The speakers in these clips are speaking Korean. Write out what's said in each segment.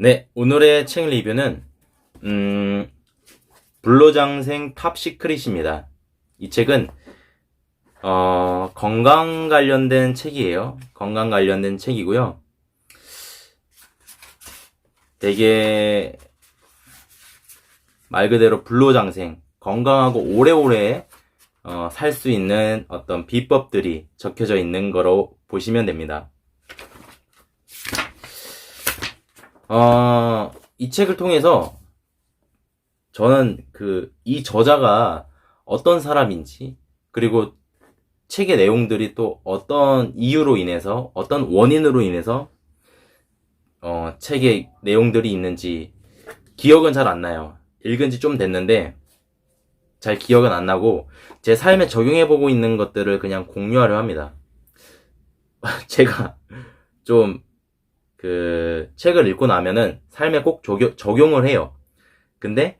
네, 오늘의 책 리뷰는 음, 불로장생 탑시크릿입니다. 이 책은 어, 건강 관련된 책이에요. 건강 관련된 책이고요. 되게 말 그대로 불로장생 건강하고 오래오래 어, 살 수 있는 어떤 비법들이 적혀져 있는 거로 보시면 됩니다. 어, 이 책을 통해서 저는 그, 이 저자가 어떤 사람인지, 그리고 책의 내용들이 또 어떤 이유로 인해서, 어떤 원인으로 인해서, 어, 책의 내용들이 있는지, 기억은 잘 안 나요. 읽은 지 좀 됐는데, 잘 기억은 안 나고, 제 삶에 적용해 보고 있는 것들을 그냥 공유하려 합니다. 제가 좀, 그 책을 읽고 나면은 삶에 꼭 적용, 적용 을 해요. 근데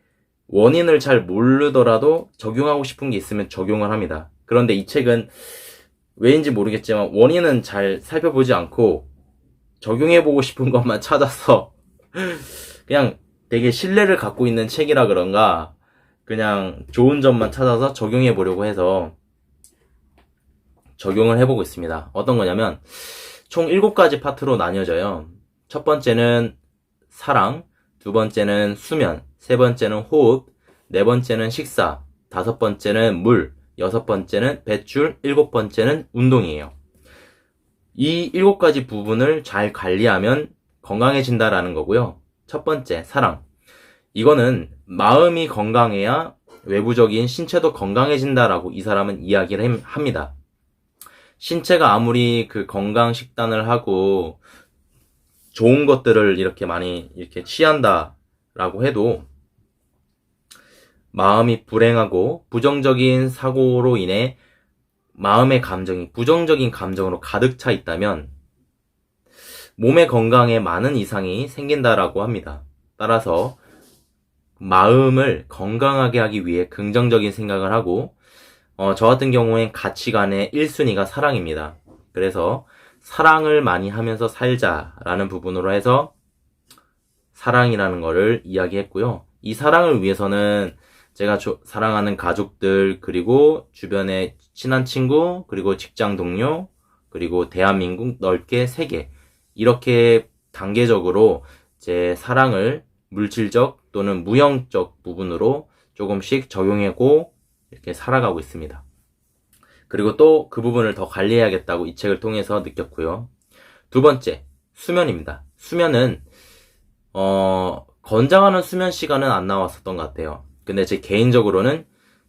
원인을 잘 모르더라도 적용하고 싶은 게 있으면 적용을 합니다. 그런데 이 책은 왜인지 모르겠지만 원인은 잘 살펴보지 않고 적용해보고 싶은 것만 찾아서 그냥 되게 신뢰를 갖고 있는 책이라 그런가 그냥 좋은 점만 찾아서 적용해 보려고 해서 적용을 해보고 있습니다. 어떤 거냐면 총 7가지 파트로 나뉘어져요. 첫 번째는 사랑, 두 번째는 수면, 세 번째는 호흡, 네 번째는 식사, 다섯 번째는 물, 여섯 번째는 배출, 일곱 번째는 운동이에요. 이 일곱 가지 부분을 잘 관리하면 건강해진다라는 거고요. 첫 번째, 사랑. 이거는 마음이 건강해야 외부적인 신체도 건강해진다라고 이 사람은 이야기를 함- 합니다. 신체가 아무리 그 건강 식단을 하고 좋은 것들을 이렇게 많이 이렇게 취한다라고 해도 마음이 불행하고 부정적인 사고로 인해 마음의 감정이 부정적인 감정으로 가득 차 있다면 몸의 건강에 많은 이상이 생긴다라고 합니다. 따라서 마음을 건강하게 하기 위해 긍정적인 생각을 하고 어, 저 같은 경우엔 가치관의 1순위가 사랑입니다. 그래서 사랑을 많이 하면서 살자라는 부분으로 해서 사랑이라는 거를 이야기했고요. 이 사랑을 위해서는 제가 조- 사랑하는 가족들, 그리고 주변의 친한 친구, 그리고 직장 동료, 그리고 대한민국 넓게 세계. 이렇게 단계적으로 제 사랑을 물질적 또는 무형적 부분으로 조금씩 적용하고 이렇게 살아가고 있습니다. 그리고 또 그 부분을 더 관리해야겠다고 이 책을 통해서 느꼈고요. 두 번째, 수면입니다. 수면은, 어, 권장하는 수면 시간은 안 나왔었던 것 같아요. 근데 제 개인적으로는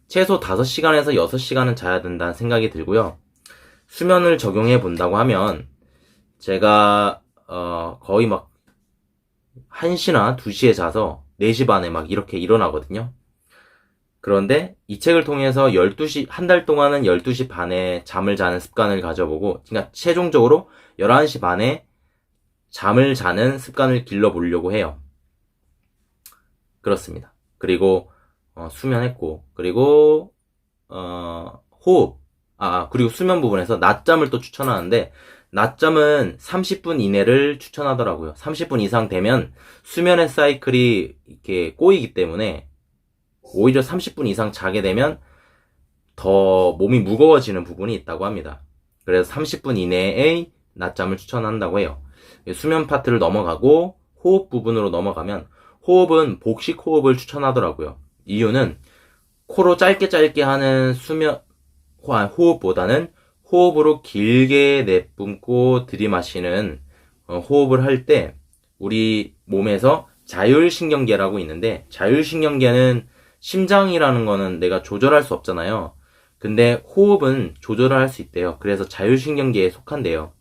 최소 5시간에서 6시간은 자야 된다는 생각이 들고요. 수면을 적용해 본다고 하면, 제가, 어, 거의 막, 1시나 2시에 자서 4시 반에 막 이렇게 일어나거든요. 그런데 이 책을 통해서 12시, 한 달 동안은 12시 반에 잠을 자는 습관을 가져보고, 그러니까 최종적으로 11시 반에 잠을 자는 습관을 길러보려고 해요. 그렇습니다. 그리고, 어, 수면했고, 그리고, 어, 호흡. 아, 그리고 수면 부분에서 낮잠을 또 추천하는데, 낮잠은 30분 이내를 추천하더라고요. 30분 이상 되면 수면의 사이클이 이렇게 꼬이기 때문에 오히려 30분 이상 자게 되면 더 몸이 무거워지는 부분이 있다고 합니다. 그래서 30분 이내의 낮잠을 추천한다고 해요. 수면 파트를 넘어가고 호흡 부분으로 넘어가면 호흡은 복식 호흡을 추천하더라고요. 이유는 코로 짧게 짧게 하는 수면 호- 호흡보다는 호흡으로 길게 내뿜고 들이마시는 어, 호흡을 할 때 우리 몸에서 자율신경계라고 있는데 자율신경계는 심장이라는 거는 내가 조절할 수 없잖아요. 근데 호흡은 조절을 할 수 있대요. 그래서 자율신경계에 속한대요.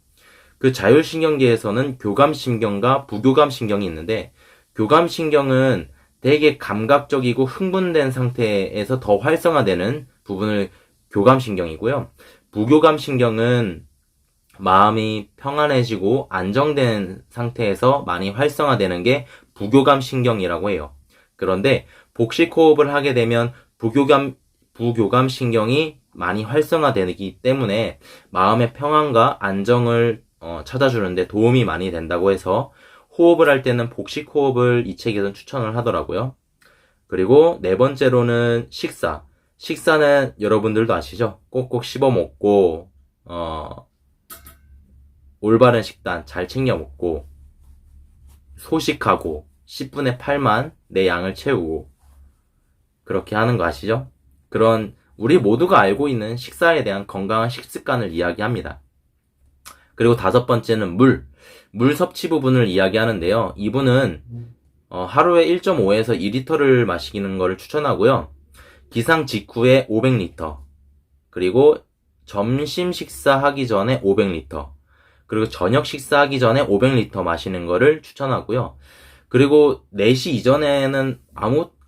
그 자율신경계에서는 교감신경과 부교감신경이 있는데 교감신경은 되게 감각적이고 흥분된 상태에서 더 활성화되는 부분을 교감신경이고요. 부교감신경은 마음이 평안해지고 안정된 상태에서 많이 활성화되는 게 부교감신경이라고 해요. 그런데 복식 호흡을 하게 되면 부교감 부교감 신경이 많이 활성화되기 때문에 마음의 평안과 안정을 어, 찾아주는데 도움이 많이 된다고 해서 호흡을 할 때는 복식 호흡을 이 책에서는 추천을 하더라고요. 그리고 네 번째로는 식사. 식사는 여러분들도 아시죠? 꼭꼭 씹어 먹고, 어, 올바른 식단 잘 챙겨 먹고, 소식하고, 10분에 8만 내 양을 채우고, 그렇게 하는 거 아시죠? 그런, 우리 모두가 알고 있는 식사에 대한 건강한 식습관을 이야기합니다. 그리고 다섯 번째는 물. 물 섭취 부분을 이야기하는데요. 이분은 어, 하루에 1.5에서 2리터를 마시는 것을 추천하고요. 기상 직후에 500리터. 그리고 점심 식사하기 전에 500리터. 그리고 저녁 식사하기 전에 500리터 마시는 것을 추천하고요. 그리고 4시 이전에는 아무, 아,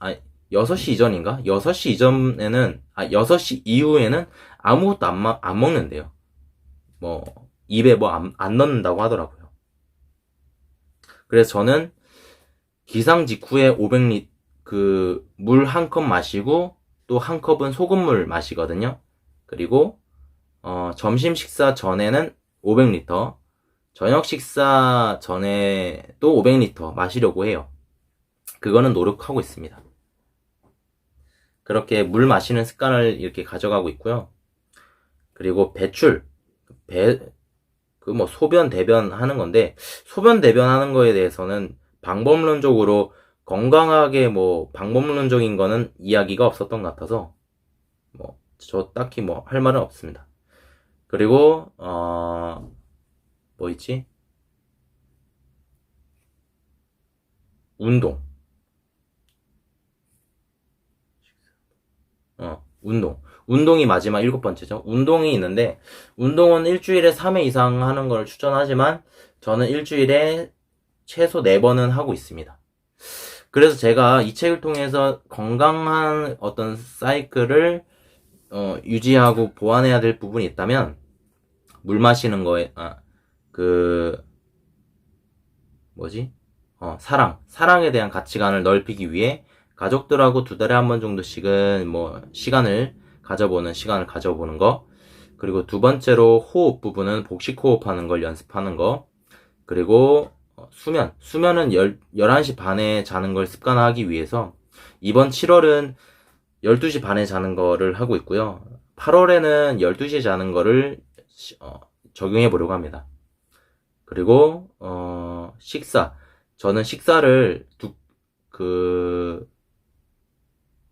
6시 이전인가? 6시 이전에는, 아, 6시 이후에는 아무것도 안, 마- 안 먹는데요. 뭐, 입에 뭐 안, 안 넣는다고 하더라고요. 그래서 저는 기상 직후에 500리, 그, 물 한 컵 마시고, 또 한 컵은 소금물 마시거든요. 그리고, 어, 점심 식사 전에는 500리터, 저녁 식사 전에 또 500리터 마시려고 해요. 그거는 노력하고 있습니다. 그렇게 물 마시는 습관을 이렇게 가져가고 있고요. 그리고 배출, 배, 그 뭐 소변, 대변 하는 건데, 소변, 대변 하는 거에 대해서는 방법론적으로 건강하게 뭐 방법론적인 거는 이야기가 없었던 것 같아서, 뭐, 저 딱히 뭐 할 말은 없습니다. 그리고, 어, 뭐 있지? 운동. 어, 운동. 운동이 마지막 일곱 번째죠. 운동이 있는데, 운동은 일주일에 3회 이상 하는 걸 추천하지만, 저는 일주일에 최소 4번은 하고 있습니다. 그래서 제가 이 책을 통해서 건강한 어떤 사이클을, 어, 유지하고 보완해야 될 부분이 있다면, 물 마시는 거에, 아, 그, 뭐지? 어, 사랑. 사랑에 대한 가치관을 넓히기 위해 가족들하고 두 달에 한 번 정도씩은 뭐 시간을 가져보는 시간을 가져보는 거. 그리고 두 번째로 호흡 부분은 복식 호흡하는 걸 연습하는 거. 그리고 어, 수면. 수면은 열, 11시 반에 자는 걸 습관화하기 위해서 이번 7월은 12시 반에 자는 거를 하고 있고요. 8월에는 12시에 자는 거를 시- 어, 적용해 보려고 합니다. 그리고 어, 식사. 저는 식사를 두, 그,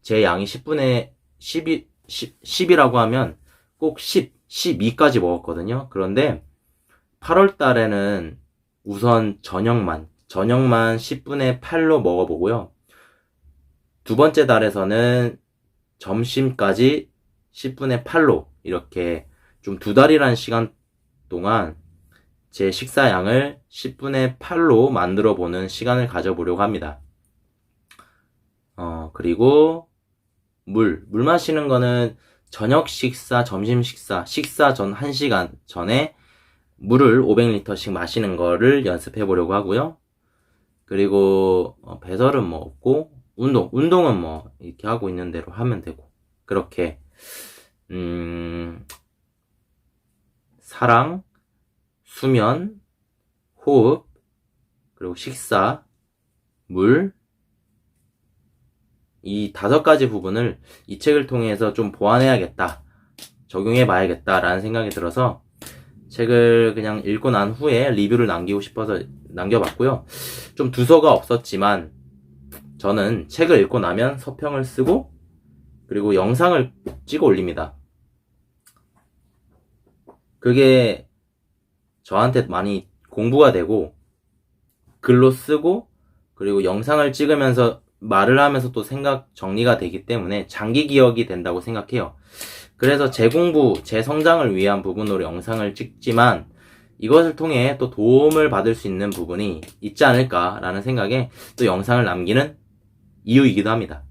제 양이 10분의 10이, 10, 10 이라고 하면 꼭 10, 12까지 먹었거든요. 그런데 8월 달에는 우선 저녁만, 저녁만 10분의 8로 먹어보고요. 두 번째 달에서는 점심까지 10분의 8로 이렇게 좀 두 달이라는 시간 동안 제 식사량을 10분의 8로 만들어 보는 시간을 가져보려고 합니다. 어, 그리고 물. 물 마시는 거는 저녁 식사, 점심 식사, 식사 전 1시간 전에 물을 500리터씩 마시는 거를 연습해 보려고 하고요. 그리고 어, 배설은 뭐 없고 운동, 운동은 뭐 이렇게 하고 있는 대로 하면 되고 그렇게 음, 사랑, 수면, 호흡, 그리고 식사, 물, 이 다섯 가지 부분을 이 책을 통해서 좀 보완해야겠다, 적용해 봐야겠다라는 생각이 들어서 책을 그냥 읽고 난 후에 리뷰를 남기고 싶어서 남겨봤고요. 좀 두서가 없었지만 저는 책을 읽고 나면 서평을 쓰고 그리고 영상을 찍어 올립니다. 그게 저한테 많이 공부가 되고 글로 쓰고 그리고 영상을 찍으면서 말을 하면서 또 생각 정리가 되기 때문에 장기 기억이 된다고 생각해요. 그래서 제 공부, 제 성장을 위한 부분으로 영상을 찍지만 이것을 통해 또 도움을 받을 수 있는 부분이 있지 않을까라는 생각에 또 영상을 남기는 이유이기도 합니다.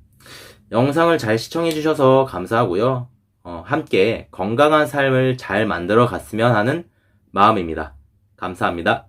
영상을 잘 시청해 주셔서 감사하고요. 어, 함께 건강한 삶을 잘 만들어 갔으면 하는 마음입니다. 감사합니다.